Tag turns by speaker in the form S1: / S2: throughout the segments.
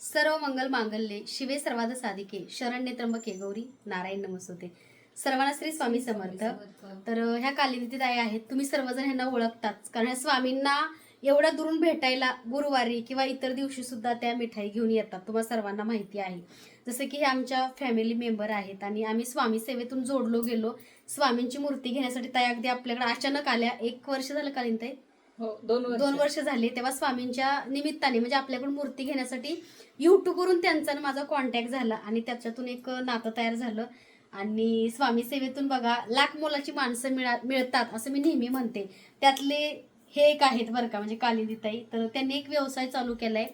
S1: सर्व मंगल मांगल्ये शिवे सर्वाद साधिके शरण्य त्र्यंबके गौरी नारायण नमस्ते सर्वांना श्री स्वामी समर्थ. तर ह्या कालिंदी आई आहेत. तुम्ही सर्वजण ह्यांना ओळखताच. कारण ह्या स्वामींना एवढ्या दुरून भेटायला गुरुवारी किंवा इतर दिवशी सुद्धा त्या मिठाई घेऊन येतात. तुम्हाला सर्वांना माहिती आहे. जसं की हे आमच्या फॅमिली मेंबर आहेत आणि आम्ही स्वामी सेवेतून जोडलो गेलो. स्वामींची मूर्ती घेण्यासाठी ताई अगदी आपल्याकडे अचानक आल्या. एक वर्ष झालं कालिंदी
S2: हो, दोन वर्ष.
S1: दोन वर्ष झाले तेव्हा स्वामींच्या निमित्ताने म्हणजे आपल्याकडून मूर्ती घेण्यासाठी युट्यूबवरून त्यांचा माझा कॉन्टॅक्ट झाला आणि त्याच्यातून एक नातं तयार झालं. आणि स्वामी सेवेतून बघा लाख मोलाची माणसं मिळा मिळतात असं मी नेहमी म्हणते. त्यातले हे एक आहेत बरं का म्हणजे कालिदीताई तर त्यांनी एक व्यवसाय चालू केलाय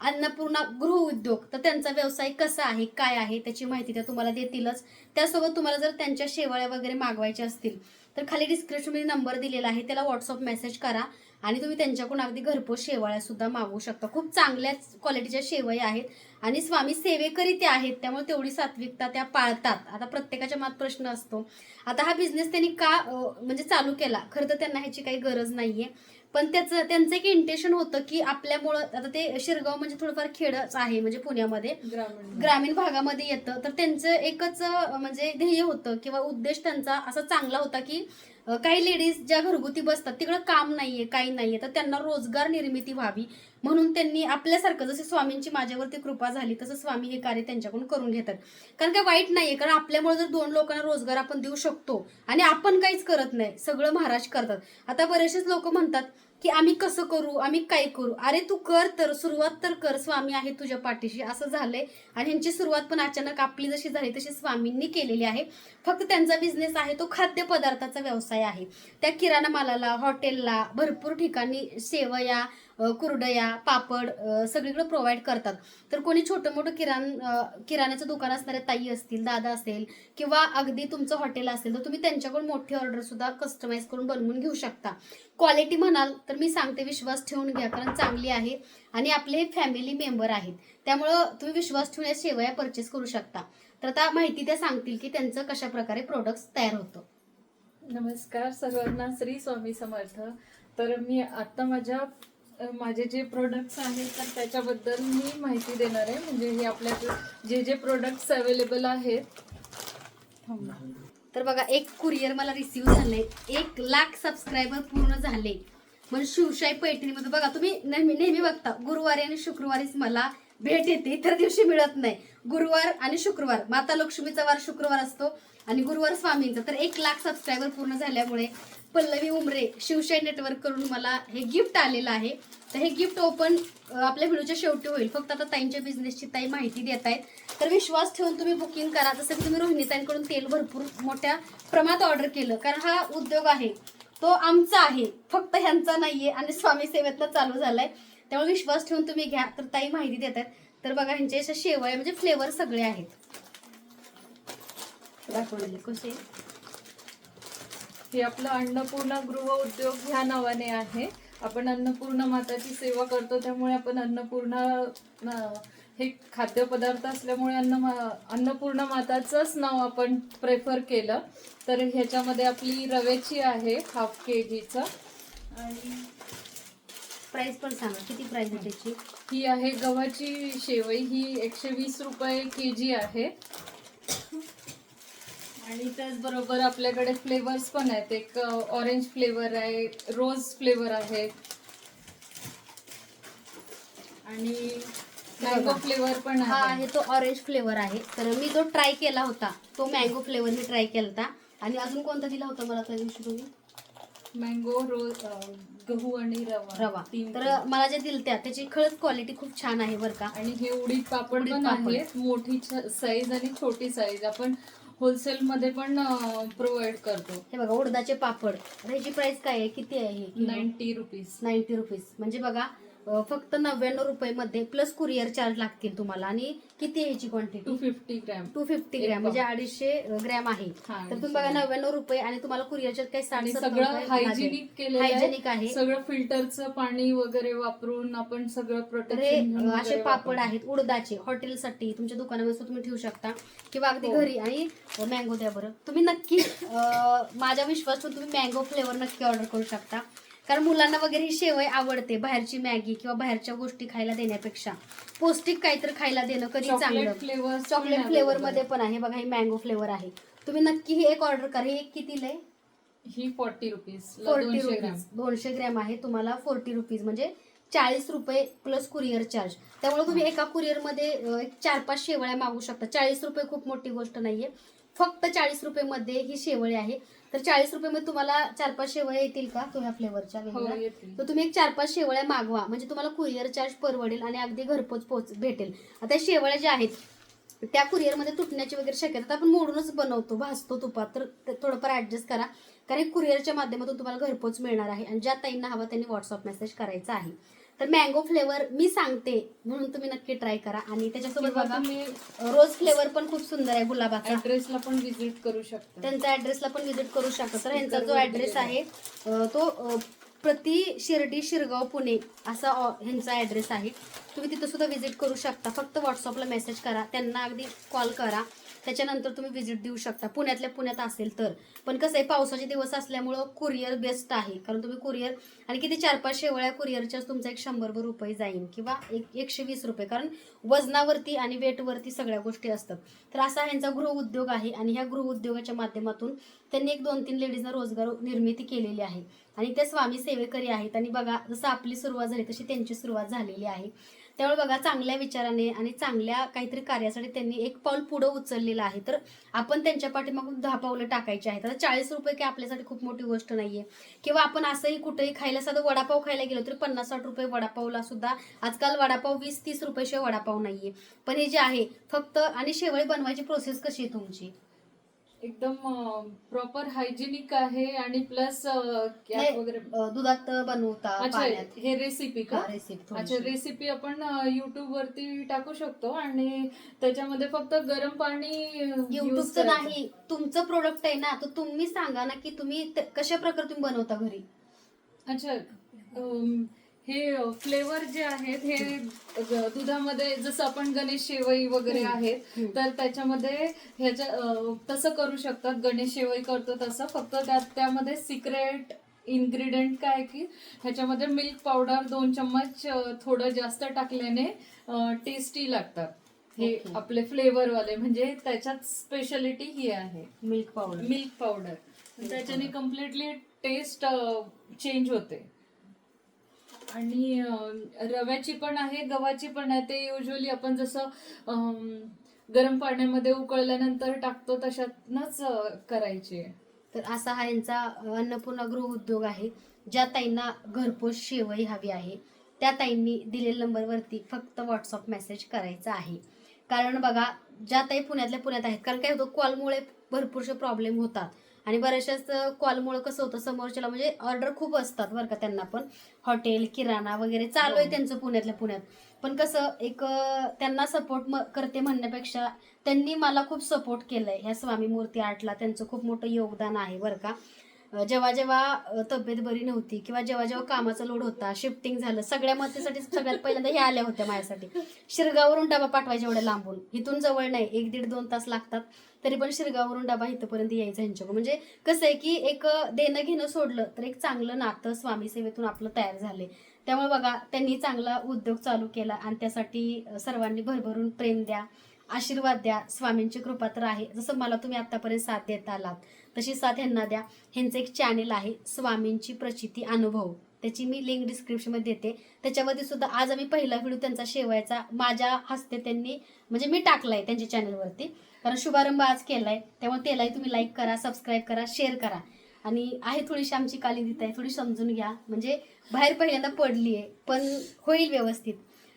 S1: अन्नपूर्णा गृह उद्योग. तर त्यांचा व्यवसाय कसा आहे काय आहे त्याची माहिती त्या तुम्हाला देतीलच. त्यासोबत तुम्हाला जर त्यांच्या शेवाळ्या वगैरे मागवायच्या असतील तर खाली डिस्क्रिप्शनमध्ये नंबर दिलेला आहे त्याला व्हॉट्सअप मेसेज करा. आणि तुम्ही त्यांच्याकडून अगदी घरपोच शेवळ्या सुद्धा मागवू शकता. खूप चांगल्याच क्वालिटीच्या शेवया आहेत. आणि स्वामी सेवेकरी त्या आहेत त्यामुळे तेवढी सात्विकता त्या पाळतात. आता प्रत्येकाच्या मात प्रश्न असतो. आता हा बिझनेस त्यांनी का म्हणजे चालू केला? खरं तर त्यांना ह्याची काही गरज नाहीये. पण त्याचं त्यांचं एक इंटेन्शन होतं की आपल्यामुळं आता ते शिरगाव म्हणजे थोडंफार खेडच आहे म्हणजे पुण्यामध्ये.
S2: ग्रामीण
S1: भागामध्ये येतं. तर त्यांचं एकच म्हणजे ध्येय होतं किंवा उद्देश त्यांचा असा चांगला होता की काही लेडीज ज्या घरगुती बसतात तिकडं काम नाहीये काही नाहीये तर त्यांना रोजगार निर्मिती व्हावी. म्हणून त्यांनी आपल्यासारखं जसे स्वामींची माझ्यावरती कृपा झाली तसं स्वामी हे कार्य त्यांच्याकडून करून घेतात. कारण काय वाईट नाहीये कारण आपल्यामुळे जर दोन लोकांना रोजगार आपण देऊ शकतो आणि आपण काहीच करत नाही सगळं महाराज करतात. आता बरेचसेच लोक म्हणतात की आम्ही कसं करू आम्ही काय करू? अरे तू कर तर सुरुवात तर कर स्वामी आहे तुझ्या पाठीशी असं झालंय. आणि ह्यांची सुरुवात पण अचानक आपली जशी झाली तशी स्वामींनी केलेली आहे. फक्त त्यांचा बिझनेस आहे तो खाद्यपदार्थाचा व्यवसाय आहे. त्या किराणा मालाला हॉटेलला भरपूर ठिकाणी सेवया कुरडया पापड सगळीकडे प्रोव्हाइड करतात. तर कोणी छोटं मोठं किराण किराण्याचं दुकान असणारे ताई असतील दादा असेल किंवा अगदी तुमचं हॉटेल असेल तर तुम्ही त्यांच्याकडून मोठी ऑर्डर सुद्धा कस्टमाइज करून बनवून घेऊ शकता. क्वालिटी म्हणाल तर मी सांगते विश्वास ठेवून घ्या कारण चांगली आहे आणि आपले हे फॅमिली मेंबर आहेत. त्यामुळं तुम्ही विश्वास ठेवून या शेवया परचेस करू शकता. तर आता माहिती त्या सांगतील की त्यांचं कशा प्रकारे प्रोडक्ट्स तयार होतं.
S2: नमस्कार सर्वांना श्री स्वामी समर्थ. तर मी आता माझ्या माझे जे प्रोडक्ट्स आहेत तर त्याच्याबद्दल मी माहिती देणार आहे. म्हणजे हे आपल्या जे जे प्रोडक्ट्स अवेलेबल आहेत.
S1: तर बघा एक कुरिअर मला रिसीव्ह झाले एक लाख सबस्क्रायबर पूर्ण झाले. म्हणजे शिवशाही पैठणीमध्ये बघा तुम्ही नेहमी नेहमी बघता गुरुवारी आणि शुक्रवारीच मला भेट येते. इतर दिवशी मिळत नाही. गुरुवार आणि शुक्रवार माता लक्ष्मीचा वार शुक्रवार असतो आणि गुरुवार स्वामींचा. तर एक लाख सबस्क्रायबर पूर्ण झाल्यामुळे पल्लवी उमरे शिवशाही नेटवर्ककडून मला हे गिफ्ट आलेलं आहे. तर हे गिफ्ट ओपन आपल्या व्हिडिओच्या शेवटी होईल. फक्त आता ताईंच्या बिझनेसची ताई माहिती देत आहेत. तर विश्वास ठेवून तुम्ही बुकिंग करा. जसं की तुम्ही रोहिणी ताईंकडून तेल भरपूर मोठ्या प्रमाणात ऑर्डर केलं. कारण हा उद्योग आहे. तो आमचा आहे. फक्त ह्यांचा नाही आहे आणि स्वामी सेवेतला चालू झालाय. त्यामुळे विश्वास ठेवून तुम्ही घ्या. तर ताई माहिती देत आहेत. तर बघा ह्यांचे असे शेवळे म्हणजे फ्लेवर सगळे आहेत. दाखवले कसे?
S2: हे आपलं अन्नपूर्णा गृह उद्योग ह्या नावाने आहे. आपण अन्नपूर्णा माताची सेवा करतो त्यामुळे आपण अन्नपूर्णा हे खाद्यपदार्थ असल्यामुळे अन्न मा- अन्नपूर्णा माताचंच नाव आपण प्रेफर केलं. तर ह्याच्यामध्ये आपली रव्याची आहे हाफ के जीचं आणि
S1: प्राइस पण सांगा किती प्राइस आहे त्याची?
S2: ही आहे गव्हाची शेवई ही एकशे वीस रुपये के जी आहे. आणि त्याचबरोबर आपल्याकडे फ्लेवर्स पण आहेत. एक ऑरेंज फ्लेवर आहे रोज फ्लेवर आहे. आणि मँगो फ्लेवर पण
S1: हा
S2: आहे.
S1: तो ऑरेंज फ्लेवर आहे. तर मी जो ट्राय केला होता. तो मँगो फ्लेवर मी ट्राय केला होता. आणि अजून कोणता दिला होता मला त्या दिवशी तुम्ही?
S2: मँगो रोज गहू आणि रवा.
S1: रवा.
S2: तीन
S1: तर मला जे दिल त्या त्याची खरंच क्वालिटी खूप छान आहे बरं का.
S2: आणि हे उडीद पापड
S1: उडीद
S2: पण
S1: पापड.
S2: आहेत. मोठी साईज आणि छोटी साईज आपण होलसेल मध्ये पण प्रोव्हाइड करतो.
S1: हे बघा उडदाचे पापड. ह्याची प्राइस काय आहे? किती आहे
S2: नाईन्टी रुपीज.
S1: Ninety rupees. म्हणजे बघा फक्त नव्याण्णव रुपये मध्ये प्लस कुरिअर चार्ज लागतील तुम्हाला. आणि किती ह्याची
S2: two
S1: quantity
S2: fifty gram
S1: two fifty gram म्हणजे. अडीचशे ग्रॅम आहे. तर तुम्ही बघा नव्याण्णव रुपये आणि तुम्हाला कुरिअर चार्ज काही सत्तर
S2: सगळं हायजेनिक केलेलं
S1: हायजेनिक आहे.
S2: सगळं फिल्टरचं पाणी वगैरे वापरून आपण सगळं
S1: हे
S2: प्रोटेक्शन
S1: अ, असे पापड आहेत उडदाचे. हॉटेलसाठी तुमच्या दुकानामध्ये तुम्ही ठेवू शकता. किंवा अगदी
S2: हो.
S1: घरी. आणि मँगो द्या बरं. तुम्ही नक्की अ, माझा विश्वास तुम्ही मँगो फ्लेवर नक्की ऑर्डर करू शकता. कारण मुलांना वगैरे ही शेवय आवडते बाहेरची मॅगी किंवा बाहेरच्या गोष्टी खायला देण्यापेक्षा. पौष्टिक काहीतरी खायला देणं कधी चांगलं?
S2: चॉकलेट फ्लेवर
S1: चॉकलेट फ्लेवर मध्ये पण आहे. बघा ही मँगो फ्लेवर आहे. तुम्ही नक्की ही एक ऑर्डर करा. ही एक कितीला आहे
S2: ही फोर्टी रुपीज.
S1: Forty rupees. दोनशे ग्रॅम आहे. तुम्हाला फोर्टी रुपीज. म्हणजे चाळीस रुपये प्लस कुरिअर चार्ज. त्यामुळे तुम्ही एका कुरिअरमध्ये चार पाच शेवळ्या मागू शकता. चाळीस रुपये खूप मोठी गोष्ट नाहीये. फक्त चाळीस रुपये ही शेवळी आहे. तर चाळीस रुपये तुम्हाला चार पाच शेवळ्या येतील का तो ह्या फ्लेवरच्या वेगळ्या तर तुम्ही एक चार पाच शेवळ्या मागवा. म्हणजे तुम्हाला कुरिअर चार्ज परवडेल आणि अगदी घरपोच पोच भेटेल. आता शेवळ्या ज्या आहेत त्या कुरिअरमध्ये तुटण्याची वगैरे शक्यता आपण मोडूनच बनवतो. भाजतो तुपात. तर थोडंफार ऍडजस्ट करा. कारण कुरिअरच्या माध्यमातून तुम्हाला घरपोच मिळणार आहे. आणि ज्या ताईंना हवा त्यांनी व्हॉट्सअप मेसेज करायचा आहे. तर मँगो फ्लेवर मी सांगते म्हणून तुम्ही नक्की ट्राय करा. आणि त्याच्यासोबत बघा
S2: तुम्ही
S1: रोज फ्लेवर पण खूप सुंदर आहे गुलाबाचा.
S2: ऍड्रेसला पण विजिट करू शकता.
S1: त्यांच्या ऍड्रेसला पण व्हिजिट करू शकता. तर ह्यांचा जो ऍड्रेस आहे. तो प्रति शिर्डी शिरगाव पुणे असा ह्यांचा ऍड्रेस आहे. तुम्ही तिथं सुद्धा व्हिजिट करू शकता. फक्त व्हॉट्सअपला मेसेज करा. त्यांना अगदी कॉल करा. त्याच्यानंतर तुम्ही व्हिजिट देऊ शकता. पुण्यातल्या पुण्यात असेल तर. पण कसं आहे पावसाचे दिवस असल्यामुळं कुरिअर बेस्ट आहे. कारण तुम्ही कुरिअर आणि किती चार पाच शेवळ्या कुरिअरच्याच तुमचा एक शंभरभर रुपये जाईल किंवा एक एकशे वीस रुपये. कारण वजनावरती आणि वेटवरती सगळ्या गोष्टी असतात. तर असा ह्यांचा गृहउद्योग आहे आणि ह्या गृहउद्योगाच्या माध्यमातून त्यांनी एक दोन तीन लेडीजना रोजगार निर्मिती केलेली आहे. आणि ते स्वामी सेवेकरी आहेत. आणि बघा जसं आपली सुरुवात झाली तशी त्यांची सुरुवात झालेली आहे. त्यामुळे बघा चांगल्या विचाराने आणि चांगल्या काहीतरी कार्यासाठी त्यांनी एक पाऊल पुढं उचललेलं आहे. तर आपण त्यांच्या पाठीमागून दहा पावलं टाकायची आहेत. आता चाळीस रुपये काही आपल्यासाठी खूप मोठी गोष्ट नाहीये. किंवा आपण असंही कुठेही खायला साधं वडापाव खायला गेलो तरी पन्नास साठ रुपये वडापावला सुद्धा आजकाल वडापाव वीस तीस रुपयेशिवाय वडापाव नाहीये. पण हे जे आहे फक्त आणि शेवळी बनवायची प्रोसेस कशी आहे तुमची?
S2: एकदम प्रॉपर हायजेनिक आहे आणि प्लस कॅप वगैरे.
S1: दुधात बनवता
S2: अच्छा
S1: पाण्यात.
S2: हे रेसिपी का?
S1: रेसिपी
S2: अच्छा रेसिपी आपण युट्यूब वरती टाकू शकतो आणि त्याच्यामध्ये फक्त गरम पाणी use
S1: युट्यूबचं
S2: करायचं.
S1: नाही तुमचं प्रोडक्ट आहे ना तर तुम्ही सांगा ना की तुम्ही ते- कशा प्रकारे तुम्ही बनवता घरी?
S2: अच्छा अम, हे फ्लेवर जे आहेत हे दुधामध्ये जसं आपण गणेश शेवई वगैरे. आहेत. तर त्याच्यामध्ये ह्याच्या तसं करू शकतात. गणेश शेवई करतो तसं. फक्त त्यात त्यामध्ये सिक्रेट इन्ग्रेडियंट काय की ह्याच्यामध्ये मिल्क पावडर दोन चम्मच थोडं जास्त टाकल्याने टेस्टी लागतात. हे. आपले फ्लेवर वाले म्हणजे त्याच्यात स्पेशालिटी ही आहे.
S1: मिल्क पावडर
S2: मिल्क पावडर त्याच्याने कम्प्लिटली टेस्ट चेंज होते. आणि रव्याची पण आहे गव्हाची पण आहे. ते युजली आपण जसं गरम पाण्यामध्ये उकळल्यानंतर टाकतो तशातनच करायची.
S1: तर असा हा यांचा अन्नपूर्णा गृह उद्योग आहे ज्या ताईंना घरपोच शेवई हवी आहे. त्या ताईंनी दिलेल्या नंबरवरती फक्त व्हॉट्सअप मेसेज करायचा आहे. कारण बघा ज्या ताई पुण्यातल्या पुण्यात आहेत कारण काय होतं कॉलमुळे भरपूरसे प्रॉब्लेम होतात. आणि बऱ्याचशाच कॉलमुळे कसं होतं समोरच्याला म्हणजे ऑर्डर खूप असतात बरं का त्यांना पण. हॉटेल किराणा वगैरे चालू आहे
S2: हो.
S1: त्यांचं पुण्यातल्या पुण्यात. पण कसं एक त्यांना सपोर्ट करते म्हणण्यापेक्षा त्यांनी मला खूप सपोर्ट केलंय. ह्या स्वामी मूर्ती आर्टला त्यांचं खूप मोठं योगदान आहे बरं का. जेव्हा जेव्हा तब्येत बरी नव्हती किंवा जेव्हा जेव्हा कामाचा लोड होता शिफ्टिंग झालं सगळ्या मदतीसाठी सगळ्यात पहिल्यांदा हे आल्या होत्या माझ्यासाठी. शिरगावरून डबा पाठवायचे एवढ्या लांबून. इथून जवळ नाही एक दीड दोन तास लागतात. तरी पण शिरगावरून डबा इथपर्यंत यायचा ह्यांच्याकडून. म्हणजे कसं आहे की एक देणं घेणं सोडलं तर एक चांगलं नातं स्वामी सेवेतून आपलं तयार झाले. त्यामुळे बघा त्यांनी चांगला उद्योग चालू केला आणि त्यासाठी सर्वांनी भरभरून प्रेम द्या आशीर्वाद द्या स्वामींची कृपा तर आहे. जसं मला तुम्ही आतापर्यंत साथ देत आलात. तशी साथ ह्यांना द्या. ह्यांचं एक चॅनेल आहे स्वामींची प्रचिती अनुभव. त्याची मी लिंक डिस्क्रिप्शनमध्ये देते. त्याच्यामध्ये सुद्धा आज आम्ही पहिला व्हिडिओ त्यांचा शेवायचा माझ्या हस्ते त्यांनी म्हणजे मी टाकलाय त्यांच्या चॅनलवरती कारण शुभारंभ आज केलाय. त्यामुळे त्यालाही तुम्ही लाईक करा सबस्क्राईब करा शेअर करा. आणि आहे थोडीशी आमची काली दिता आहे थोडी समजून घ्या. म्हणजे बाहेर पहिल्यांदा पडली आहे पण होईल व्यवस्थित.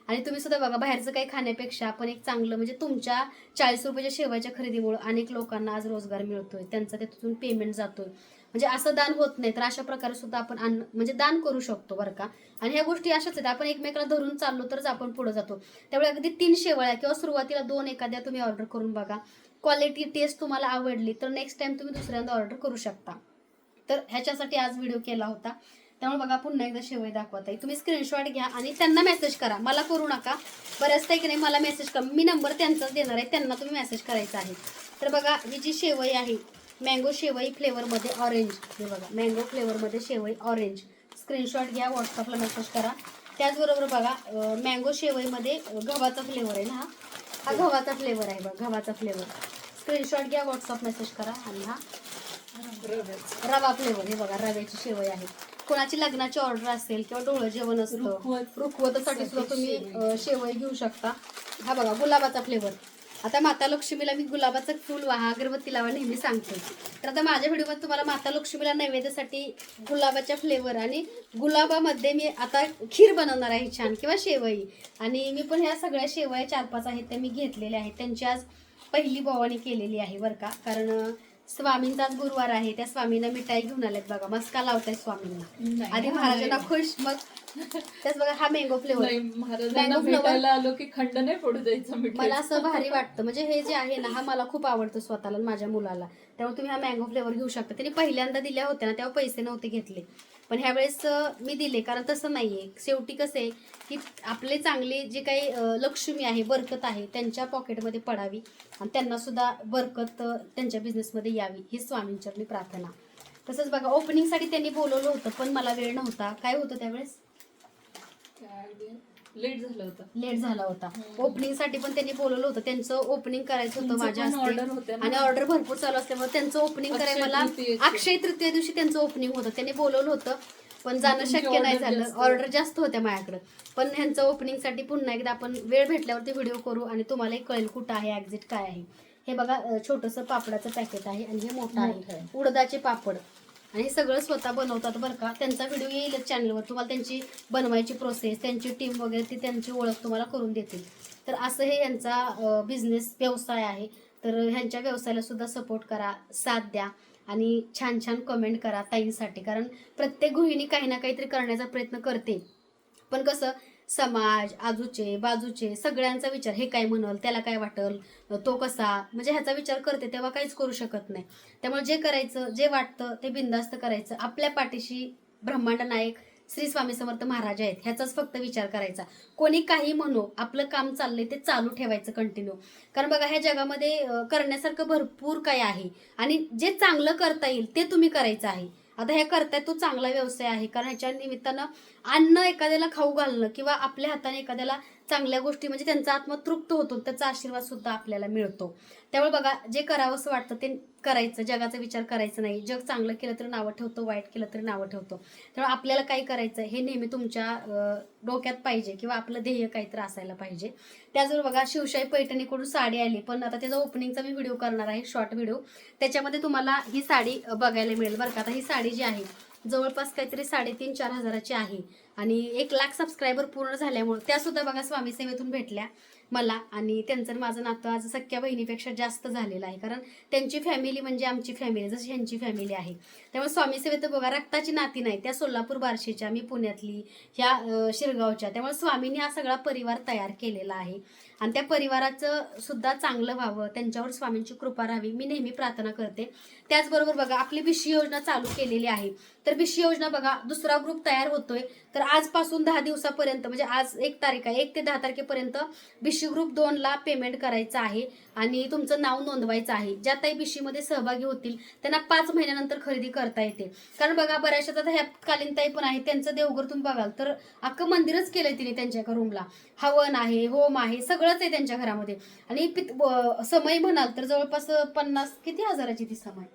S1: आणि तुम्ही सुद्धा बघा बाहेरचं काही खाण्यापेक्षा आपण एक चांगलं म्हणजे तुमच्या चाळीस रुपयाच्या शेवाच्या खरेदीमुळे अनेक लोकांना आज रोजगार मिळतोय. त्यांचा त्यातून पेमेंट जातोय. म्हणजे असं दान होत नाही तर अशा प्रकारे सुद्धा आपण अन्न म्हणजे दान करू शकतो बरं का? आणि ह्या गोष्टी अशाच आहेत आपण एकमेकाला धरून चाललो तरच आपण पुढे जातो. त्यामुळे अगदी तीन शेवळ्या किंवा सुरुवातीला दोन एखाद्या तुम्ही ऑर्डर करून बघा. क्वालिटी टेस्ट तुम्हाला आवडली तर नेक्स्ट टाइम तुम्ही दुसऱ्यांदा ऑर्डर करू शकता. तर ह्याच्यासाठी आज व्हिडिओ केला होता. त्यामुळे बघा पुन्हा एकदा शेवई दाखवत आहे. तुम्ही स्क्रीनशॉट घ्या आणि त्यांना मेसेज करा. मला करू नका. बऱ्याच की नाही मला मेसेज करा. मी नंबर त्यांचाच देणार आहे. त्यांना तुम्ही मेसेज करायचा आहे. तर बघा ही जी शेवई आहे मँगो शेवई फ्लेवरमध्ये ऑरेंज हे बघा मँगो फ्लेवरमध्ये शेवई ऑरेंज स्क्रीनशॉट घ्या व्हॉट्सअपला मेसेज करा. त्याचबरोबर बघा मँगो शेवईमध्ये गव्हाचा फ्लेवर आहे ना हा? हा गव्हाचा फ्लेवर आहे बघा गव्हाचा फ्लेवर स्क्रीनशॉट घ्या व्हॉट्सअप मेसेज करा आणि हा रवा फ्लेवर हे बघा रव्याची शेवई आहे. कोणाची लग्नाची ऑर्डर असेल किंवा डोळं जेवण असतं
S2: रुखवत.
S1: रुखवतासाठी सुद्धा तुम्ही शेवई. घेऊ शकता. हा बघा गुलाबाचा फ्लेवर आता माता लक्ष्मीला मी गुलाबाचं फूल वाहा अगरबत्ती लावा नेहमी सांगते. तर आता माझ्या व्हिडिओमध्ये तुम्हाला माता लक्ष्मीला नैवेद्यासाठी गुलाबाच्या फ्लेवर आणि गुलाबामध्ये मी आता खीर बनवणार आहे छान किंवा शेवई. आणि मी पण ह्या सगळ्या शेवया चार पाच आहेत त्या मी घेतलेल्या आहेत. त्यांची आज पहिली बोवाणी केलेली आहे बरं का? कारण स्वामींचाच गुरुवार आहे. त्या स्वामींना मिठाई घेऊन आल्यात बघा. मस्का लावताय स्वामींना. आधी महाराजांना खुश मग त्याच बघा हा मँगो फ्लेवर
S2: महाराजांना
S1: flower.
S2: भेटायला आलो की खंड नाही पडू द्यायचा
S1: मला असं भारी वाटतं. म्हणजे हे जे आहे ना हा मला खूप आवडतं स्वतःला माझ्या मुलाला. त्यामुळे तुम्ही हा मँगो फ्लेवर घेऊ शकता. त्यांनी पहिल्यांदा दिल्या होत्या ना तेव्हा पैसे नव्हते घेतले. पण ह्यावेळेस मी दिले. कारण तसं नाही आहे शेवटी कसं आहे की आपले चांगले जे काही लक्ष्मी आहे बरकत आहे त्यांच्या पॉकेटमध्ये पडावी आणि त्यांना सुद्धा बरकत त्यांच्या बिझनेसमध्ये यावी ही स्वामींचरणी प्रार्थना. तसंच बघा ओपनिंगसाठी त्यांनी बोलवलं होतं पण मला वेळ नव्हता. काय होतं त्यावेळेस?
S2: लेट झालं होतं.
S1: लेट झाला होता. ओपनिंगसाठी पण त्यांनी बोलवलं होतं. त्यांचं ओपनिंग करायचं होतं माझ्या हस्ते.
S2: order होत्या ना?
S1: आणि ऑर्डर भरपूर चालू असल्यामुळे त्यांचं ओपनिंग
S2: अक्षय
S1: करायला मला. अक्षय तृतीय दिवशी त्यांचं ओपनिंग होतं. त्यांनी बोलवलं होतं पण जाणं
S2: तुमची
S1: शक्य नाही
S2: order
S1: झालं.
S2: जास्त
S1: ऑर्डर जास्त होत्या माझ्याकडे. पण ह्यांचं ओपनिंगसाठी पुन्हा एकदा आपण वेळ भेटल्यावरती व्हिडिओ करू आणि तुम्हालाही कळेल कुठं आहे एक्झिट काय आहे. हे बघा छोटस पापडाचं पॅकेट आहे आणि हे मोठं
S2: मोठं
S1: आहे
S2: आहे.
S1: उडदाचे पापड. आणि हे सगळं स्वतः बनवतात बरं का. त्यांचा व्हिडिओ येईलच चॅनलवर तुम्हाला त्यांची बनवायची प्रोसेस त्यांची टीम वगैरे ती त्यांची ओळख तुम्हाला करून देतील. तर असं हे यांचा बिझनेस व्यवसाय आहे. तर ह्यांच्या व्यवसायाला सुद्धा सपोर्ट करा साथ द्या आणि छान छान कमेंट करा ताईंसाठी. कारण प्रत्येक गृहिणी काही ना काहीतरी करण्याचा प्रयत्न करते. पण कसं समाज आजूचे बाजूचे सगळ्यांचा विचार हे काय म्हणल त्याला काय वाटल तो कसा? म्हणजे ह्याचा विचार करते तेव्हा काहीच करू शकत नाही. त्यामुळे जे करायचं जे वाटतं ते बिंदास्त करायचं. आपल्या पाठीशी ब्रह्मांड नायक श्री स्वामी समर्थ महाराज आहेत ह्याचाच फक्त विचार करायचा. कोणी काही म्हणो आपलं काम चाललंय ते चालू ठेवायचं कंटिन्यू कारण बघा ह्या जगामध्ये करण्यासारखं भरपूर काय आहे. आणि जे चांगलं करता येईल ते तुम्ही करायचं आहे. आता हे करताय तो चांगला व्यवसाय आहे. कारण ह्याच्या निमित्तानं अन्न एखाद्याला खाऊ घालणं किंवा आपल्या हाताने एखाद्याला चांगल्या गोष्टी म्हणजे त्यांचा आत्मा तृप्त होतो त्याचा आशीर्वाद सुद्धा आपल्याला मिळतो. त्यामुळे बघा जे करावं असं वाटतं ते करायचं. जगाचा विचार करायचा नाही. जग चांगलं केलं तरी नावं ठेवतो वाईट केलं तरी नावं ठेवतो. त्यामुळे आपल्याला काय करायचं हे नेहमी तुमच्या डोक्यात पाहिजे किंवा आपलं ध्येय काहीतरी असायला पाहिजे. त्याचबरोबर बघा शिवशाही पैठणीकडून साडी आली. पण आता त्याचा ओपनिंगचा मी व्हिडिओ करणार आहे शॉर्ट व्हिडिओ त्याच्यामध्ये तुम्हाला ही साडी बघायला मिळेल बरं का. आता ही साडी जी आहे जवळपास काहीतरी साडेतीन चार हजाराची आहे. आणि एक लाख सबस्क्रायबर पूर्ण झाल्यामुळे त्या सुद्धा बघा स्वामी सेवेतून भेटल्या मला आणि त्यांचं माझं नातं आज सख्या बहिणीपेक्षा जास्त झालेलं आहे. कारण त्यांची फॅमिली म्हणजे आमची फॅमिली जशी ह्यांची फॅमिली आहे. त्यामुळे स्वामी सेवेत बघा रक्ताची नाती नाही. त्या सोलापूर बार्शीच्या मी पुण्यातली ह्या शिरगावच्या. त्यामुळे स्वामींनी हा सगळा परिवार तयार केलेला आहे. आणि त्या परिवाराचं सुद्धा चांगलं व्हावं त्यांच्यावर स्वामींची कृपा राहावी मी नेहमी प्रार्थना करते. त्याचबरोबर बघा आपली विषय योजना चालू केलेली आहे. तर विषय योजना बघा दुसरा ग्रुप तयार होतोय. तर आजपासून दहा दिवसापर्यंत म्हणजे आज एक तारीख आहे एक ते दहा तारखेपर्यंत विषय ग्रुप दोनला पेमेंट करायचं आहे. आणि तुमचं नाव नोंदवायचं आहे. ज्या ताई बिशीमध्ये सहभागी होतील त्यांना पाच महिन्यानंतर खरेदी करता येते. कारण बघा बऱ्याचशा आता ह्या कालीन ताई पण आहे त्यांचं देवघर तुम्ही बघाल तर अख्खं मंदिरच केलंय तिने त्यांच्या एका रूमला हवन आहे होम आहे सगळंच आहे त्यांच्या घरामध्ये. आणि समय म्हणाल तर जवळपास पन्नास किती हजाराची ती समय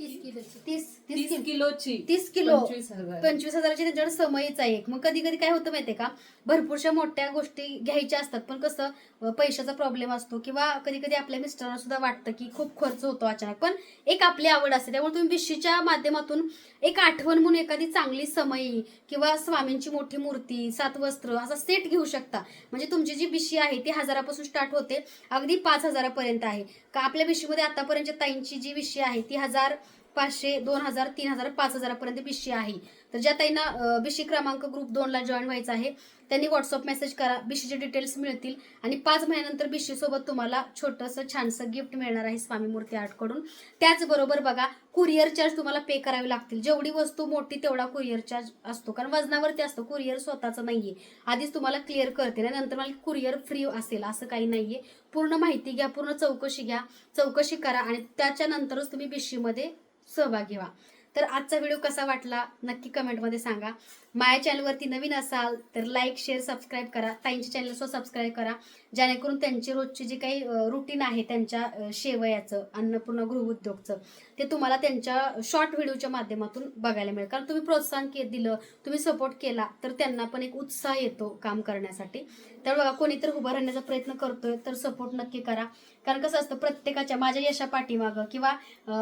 S1: तीस तीस
S2: तीस
S1: किलो
S2: किलोची.
S1: तीस किलो.
S2: पंचवीस हजार
S1: पंचवीस हजाराची त्यांच्याकडे समयच आहे. एक मग कधी कधी काय होतं माहितीये का? भरपूरशा मोठ्या गोष्टी घ्यायच्या असतात. पण कसं अं, पैशाचा प्रॉब्लेम असतो किंवा कधी कधी आपल्या मिस्टरांना सुद्धा वाटतं की खूप खर्च होतो अचानक. पण एक आपली आवड असते. त्यामुळे तुम्ही बिशीच्या माध्यमातून एक आठवण म्हणून एखादी चांगली समयी किंवा स्वामींची मोठी मूर्ती सात वस्त्र असा सेट घेऊ शकता. म्हणजे तुमची जी बिशी आहे ती हजारापासून स्टार्ट होते. अगदी पाच हजारापर्यंत आहे. का आपल्या बिशीमध्ये आतापर्यंत ताईंची जी बिशी आहे ती हजार पाचशे दोन हजार तीन हजार पाच हजारापर्यंत बिशी आहे. तर ज्या ताईंना अं, क्रमांक ग्रुप दोनला जॉईन व्हायचं आहे त्यांनी व्हॉट्सअप मेसेज करा बिशीचे डिटेल्स मिळतील. आणि पाच महिन्यानंतर बिशी सोबत तुम्हाला छोटंसं छानसं गिफ्ट मिळणार आहे स्वामी मूर्ती आर्टकडून त्याचबरोबर बघा कुरिअर चार्ज तुम्हाला पे करावे लागतील. जेवढी वस्तू मोठी तेवढा कुरिअर चार्ज असतो. कारण वजनावरती असतो कुरिअर स्वतःचं नाहीये. आधीच तुम्हाला क्लिअर करते आणि नंतर मला कुरिअर फ्री असेल असं काही नाहीये. पूर्ण माहिती घ्या पूर्ण चौकशी घ्या चौकशी करा आणि त्याच्यानंतरच तुम्ही बिशीमध्ये सहभागी व्हा. तर आजचा व्हिडिओ कसा वाटला? नक्की कमेंटमध्ये सांगा. माझ्या चॅनलवरती नवीन असाल तर लाईक शेअर सबस्क्राईब करा. ताईंच्या चॅनलसुद्धा सबस्क्राईब करा. जेणेकरून त्यांची रोजची जी काही रुटीन आहे त्यांच्या शेवयाचं अन्नपूर्णा गृह उद्योगचं ते तुम्हाला त्यांच्या शॉर्ट व्हिडिओच्या माध्यमातून बघायला मिळेल. कारण तुम्ही प्रोत्साहन के दिलं तुम्ही सपोर्ट केला तर त्यांना पण एक उत्साह येतो काम करण्यासाठी. त्यामुळे बघा कोणीतरी उभं राहण्याचा प्रयत्न करतोय तर सपोर्ट नक्की करा. कारण कसं असतं प्रत्येकाच्या माझ्या यशा पाठीमागं किंवा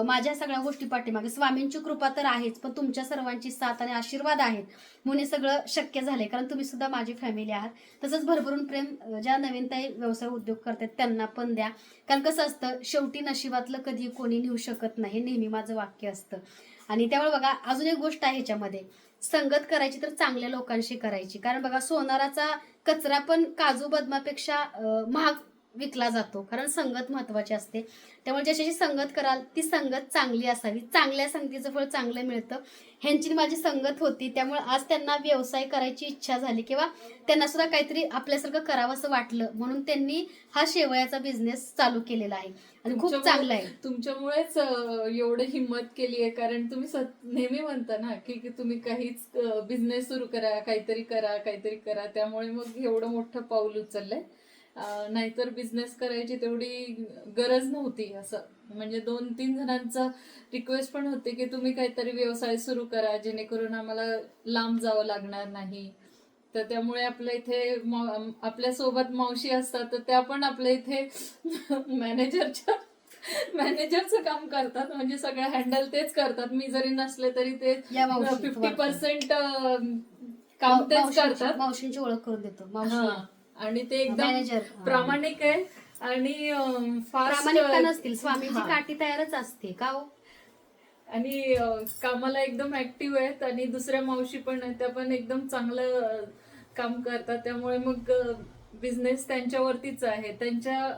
S1: माझ्या सगळ्या गोष्टी पाठीमागे स्वामींची कृपा तर आहेच पण तुमच्या सर्वांची साथ आणि आशीर्वाद आहेत. म्हणून हे सगळं शक्य झाले कारण तुम्ही सुद्धा माझी फॅमिली आहात. तसंच भरभरून प्रेम ज्या नवीन ताई व्यवसाय उद्योग करतात त्यांना पण द्या. कारण कसं असतं शेवटी नशिबातलं कधी कोणी नेऊ शकत नाही. नेहमी माझं वाक्य असतं. आणि त्यामुळे बघा अजून एक गोष्ट आहे ह्याच्यामध्ये. संगत करायची तर चांगल्या लोकांशी करायची. कारण बघा सोनाराचा कचरा पण काजू बदमापेक्षा महाग विकला जातो. कारण संगत महत्वाची असते. त्यामुळे ज्याच्याशी संगत कराल ती संगत चांगली असावी. चांगल्या संगतीचं फळ चांगलं मिळतं. ह्यांची माझी संगत होती. त्यामुळे आज त्यांना व्यवसाय करायची इच्छा झाली किंवा त्यांना सुद्धा काहीतरी आपल्यासारखं करावं असं वाटलं. म्हणून त्यांनी हा शेवयाचा बिझनेस चालू केलेला आहे. आणि खूप चांगला आहे.
S2: तुमच्यामुळेच एवढं हिंमत केली आहे कारण तुम्ही नेहमी म्हणता ना की तुम्ही काहीच बिझनेस सुरू करा काहीतरी करा काहीतरी करा. त्यामुळे मग एवढं मोठं पाऊल उचललंय. नाहीतर बिझनेस करायची तेवढी गरज नव्हती असं. म्हणजे दोन तीन जणांचा रिक्वेस्ट पण होते की तुम्ही काहीतरी व्यवसाय सुरू करा जेणेकरून आम्हाला लांब जावं लागणार नाही. तर त्यामुळे आपल्या इथे आपल्यासोबत मावशी असतात तर त्या पण आपल्या इथे मॅनेजरच्या मॅनेजरचं काम करतात. म्हणजे सगळं हँडल तेच करतात. मी जरी नसले तरी ते फिफ्टी पर्सेंट काम तेच करतात.
S1: मावशींची ओळख करून देतो.
S2: आणि ते एकदम प्रामाणिक आहे आणि फास्ट
S1: नसतील. स्वामींची. काठी तयारच असते का हो?
S2: आणि कामाला एकदम ऍक्टिव्ह आहेत आणि दुसऱ्या मावशी पण आहेत त्या पण एकदम चांगलं काम करतात. त्यामुळे मग बिझनेस त्यांच्यावरतीच आहे. त्यांच्या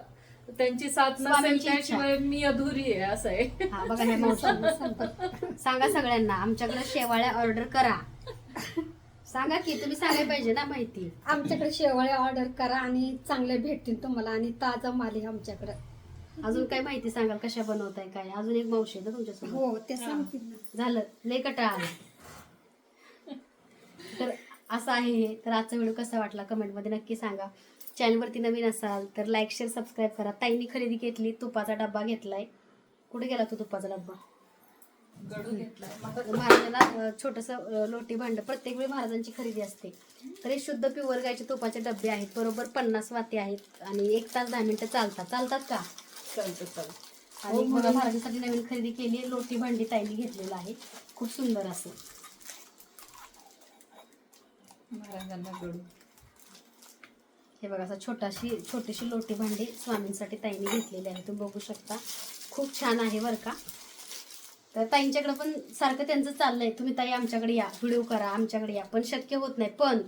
S2: त्यांची साथ नसेल. त्याशिवाय मी अधुरी आहे असं आहे.
S1: हा. सांगा सगळ्यांना आमच्याकडे शेवाळ्या ऑर्डर करा. सांगा की तुम्ही सांगायला पाहिजे ना माहिती.
S3: आमच्याकडे शेवळे ऑर्डर करा आणि चांगले भेटतील तुम्हाला आणि ताजा माल आहे आमच्याकडे.
S1: अजून काय माहिती सांगाल कशा बनवताय काय? अजून एक मावशी आहे ना तुमच्यासोबत?
S3: हो ते सांगतील ना.
S1: झालं. लय कटाळा आला. तर असं आहे हे. तर आजचा व्हिडिओ कसा वाटला कमेंटमध्ये नक्की सांगा. चॅनलवरती नवीन असाल तर लाईक शेअर सबस्क्राईब करा. ताईंनी खरेदी घेतली तुपाचा डब्बा घेतलाय. कुठे गेला तो तुपाचा डब्बा?
S2: गडू घेतलाय.
S1: महाराजांना छोटस लोटी भांड. प्रत्येक वेळी महाराजांची खरेदी असते. तर हे शुद्ध प्युअर गायचे तुपाचे डबे आहेत. बरोबर पन्नास वाती आहेत. आणि एक तास दहा मिनिटं चालतात. चालतात का?
S2: चालतं चालतं.
S1: आणि
S2: हो,
S1: महाराजांसाठी नवीन खरेदी केली आहे. लोटी भांडी ताईंनी घेतलेलं आहे. खूप सुंदर असं.
S2: महाराजांना गडू
S1: हे बघा असं छोटाशी छोटीशी लोटी भांडी स्वामींसाठी ताईंनी घेतलेली आहे. तुम्ही बघू शकता. खूप छान आहे बरं का? तर ताईंच्याकडे पण सारखं त्यांचं चाललंय. तुम्ही ताई आमच्याकडे या. व्हिडिओ करा. आमच्याकडे या. पण शक्य होत नाही. पण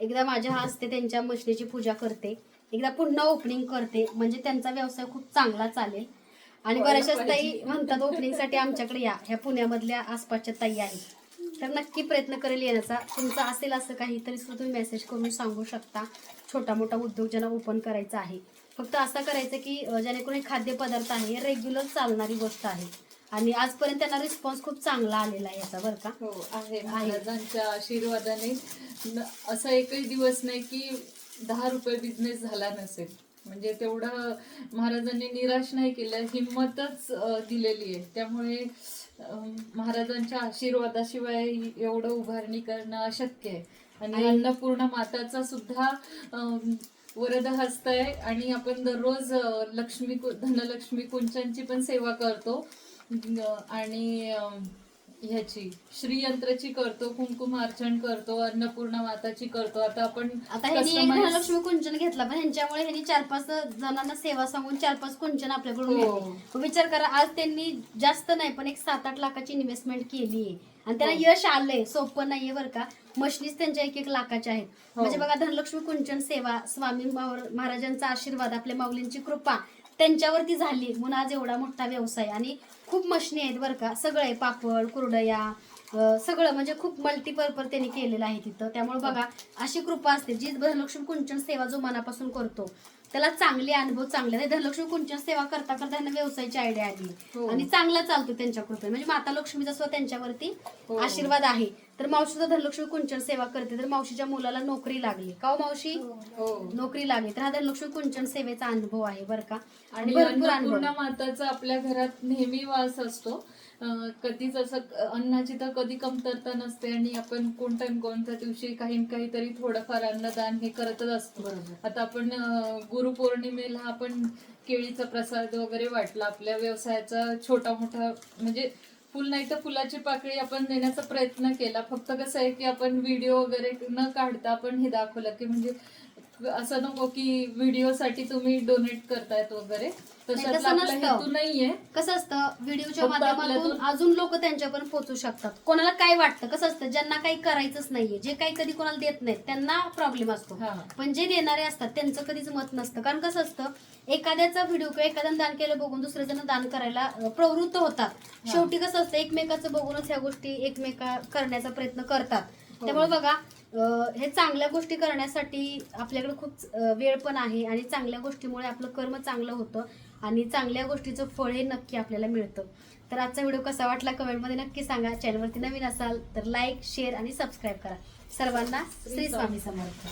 S1: एकदा माझ्या हस्ते त्यांच्या मशनीची पूजा करते. एकदा पुन्हा ओपनिंग करते. म्हणजे त्यांचा व्यवसाय खूप चांगला चालेल. आणि बऱ्याचशाच ताई. म्हणतात ओपनिंगसाठी आमच्याकडे या. ह्या पुण्यामधल्या आसपासच्या ताई आहेत. तर नक्की प्रयत्न करेल येण्याचा. तुमचा असेल असं काही तरी सुद्धा तुम्ही मेसेज करून सांगू शकता. छोटा मोठा उद्योग ज्यांना ओपन करायचा आहे. फक्त असं करायचं की जेणेकरून हे खाद्यपदार्थ आहे रेग्युलर चालणारी गोष्ट आहे. आणि आजपर्यंत त्यांना रिस्पॉन्स खूप चांगला आलेला आहे याचा बरं का?
S2: हो आहे. महाराजांच्या आशीर्वादाने असा एकही दिवस नाही की दहा रुपये बिझनेस झाला नसेल. म्हणजे तेवढं महाराजांनी निराश नाही केलं हिंमतच दिलेली आहे. त्यामुळे महाराजांच्या आशीर्वादाशिवाय एवढं उभारणी करणं अशक्य आहे. आणि अन्नपूर्ण माताचा सुद्धा वरद हस्त आहे. आणि आपण दररोज लक्ष्मी धनलक्ष्मी कुंचांची पण सेवा करतो. आणि ह्याची श्रीयंत्राची करतो कुंकुम अर्चन करतो अन्नपूर्णा माताची करतो. आता आपण
S1: आता ह्यांनी एक
S2: customize-
S1: धनलक्ष्मी कुंचन घेतला पण ह्यांच्यामुळे ह्यांनी चार पाच जणांना सेवा सांगून चार पाच कुंचन आपल्याकडून
S2: हो.
S1: घेतले. मग विचार करा आज त्यांनी जास्त नाही पण एक सात आठ लाखाची इन्व्हेस्टमेंट केली आहे. आणि त्यांना
S2: हो.
S1: यश आलंय सोपं नाहीये बरं का. मशनीच त्यांच्या एक एक लाखाच्या आहेत.
S2: हो.
S1: म्हणजे बघा धनलक्ष्मी कुंचन सेवा स्वामी मावर- महाराजांचा आशीर्वाद आपल्या माऊलींची कृपा त्यांच्यावरती झाली. म्हणून आज एवढा मोठा व्यवसाय. आणि खूप मशनी आहेत बरं का सगळं आहे पापड कुरडया सगळं म्हणजे खूप मल्टीपर्पज त्यांनी केलेलं आहे तिथं त्यामुळे बघा अशी कृपा असते जी धनलक्ष्मी कुंचन सेवा जो मनापासून करतो त्याला चांगले अनुभव चांगले. धनलक्ष्मी कुंचन सेवा करता करता त्यांना व्यवसायाची आयडिया आली
S2: हो.
S1: आणि चांगला चालतो त्यांच्या कृपेने म्हणजे माता लक्ष्मीचा सुद्धा त्यांच्यावरती
S2: हो.
S1: आशीर्वाद आहे तर मावशी सुद्धा धनलक्ष्मी कुंचन सेवा करते. तर मावशीच्या मुलाला नोकरी लागली. का हो मावशी?
S2: हो.
S1: नोकरी लागली. तर हा धनलक्ष्मी कुंचन सेवेचा अनुभव आहे बरं का.
S2: आणि
S1: भरपूर
S2: अन्नपूर्णा माताचा आपल्या घरात नेहमी वास असतो. कधीच असं अन्नाची तर कधी कमतरता नसते आणि आपण कोणत्या कोणत्या दिवशी काही न काहीतरी थोडंफार अन्नदान हे करतच असतो.
S1: बरोबर.
S2: आता आपण गुरुपौर्णिमेला आपण केळीचा प्रसाद वगैरे वाटला. आपल्या व्यवसायाचा छोटा मोठा म्हणजे फुल नाही तर फुलाची पाकळी आपण देण्याचा प्रयत्न केला. फक्त कसं आहे की आपण व्हिडिओ वगैरे न काढता आपण हे दाखवलं की म्हणजे असं नको की व्हिडिओसाठी तुम्ही डोनेट करतायत वगैरे.
S1: नाही,
S2: तशातला
S1: तसं
S2: आपला
S1: नसतं.
S2: हेतू नाहीये
S1: कसं असतं व्हिडिओच्या
S2: फक्त
S1: माध्यमातून
S2: आपल्यातून-
S1: अजून लोक त्यांच्यापर्यंत पोहोचू शकतात कोणाला काय वाटतं कसं असतं ज्यांना काही करायचंच नाहीये जे काही कधी कोणाला देत नाहीत त्यांना प्रॉब्लेम असतो
S2: हा.
S1: पण जे देणारे असतात त्यांचं कधीच मत नसतं कारण कसं असतं एखाद्याचा व्हिडिओ किंवा एखाद्यानं दान केलं बघून दुसरे जण दान करायला अं, प्रवृत्त होतात. शेवटी कसं असतं एकमेकाचं बघूनच ह्या गोष्टी एकमेका करण्याचा प्रयत्न करतात
S2: हो.
S1: त्यामुळे बघा अं, हे चांगल्या गोष्टी करण्यासाठी आपल्याकडे खूप अं, वेळ पण आहे आणि चांगल्या गोष्टीमुळे आपलं कर्म चांगलं होतं आणि चांगल्या गोष्टीचं फळ हे नक्की आपल्याला मिळतं. तर आजचा व्हिडिओ कसा वाटला कमेंटमध्ये नक्की सांगा. चॅनलवरती नवीन असाल तर लाईक शेअर आणि सबस्क्राईब करा. सर्वांना श्री स्वामी समर्थ.